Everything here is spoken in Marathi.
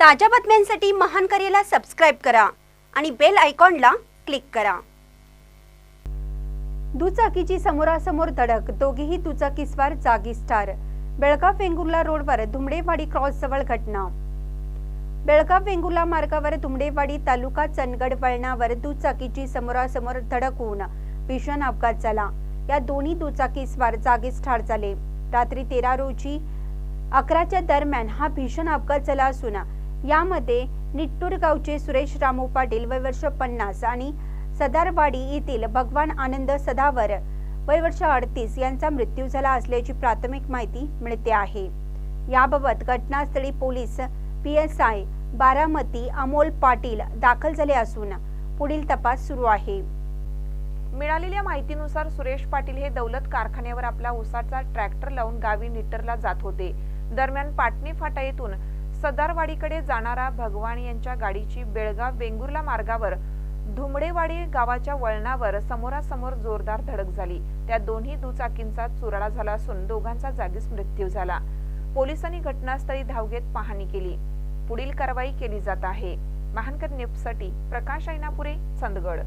ताज्या बातम्यांसाठी महान करेला सबस्क्राईब करा आणि बेल आयकॉनला क्लिक करा. दुचाकीची समोरासमोर धडक. दोघेही दुचाकीस्वार जागीच ठार बेळगाव वेंगुर्ला रोडवर धुमडेवाडी क्रॉस जवळ घटना. बेळगाव वेंगुर्ला मार्गावर धुमडेवाडी तालुका चंदगड वळणावर दुचाकीची समोरासमोर धडक होऊन भीषण अपघात झाला. या दोन्ही दुचाकीस्वार जागीच ठार झाले. रात्री तेरा रोजी अकराच्या दरम्यान हा भीषण अपघात झाला असून यामध्ये निट्टूर गावचे सुरेश रामू पाटील वय वर्ष पन्नास आणि सदारवाडी येथील भगवान आनंद सदावर वय वर्ष अडतीस यांचा मृत्यू झाला असल्याची प्राथमिक माहिती मिळते आहे. याबाबत घटनास्थळी police P S I Baramati Amol Patil दाखल झाले असून पुढील तपास सुरू आहे. मिळालेल्या माहितीनुसार सुरेश पाटील हे दौलत कारखान्यावर आपला उसाचा ट्रॅक्टर लावून गावी निटरला जात होते. दरम्यान पाटणी फाटा येथून सदारवाडीकडे जाणारा भगवान यांच्या गाडीची बेळगाव वेंगुर्ला मार्गावर धुमडेवाडी गावाच्या वळणावर समोरासमोर जोरदार धडक झाली. त्या दोन्ही दुचाकींचा चुराडा झाला असून दोघांचा जागीच मृत्यू झाला. पोलिसांनी घटनास्थळी धाव घेत पाहणी केली. पुढील कारवाई केली जात आहे. महानकर न्यूजसाठी प्रकाश ऐनापुरे चंदगड.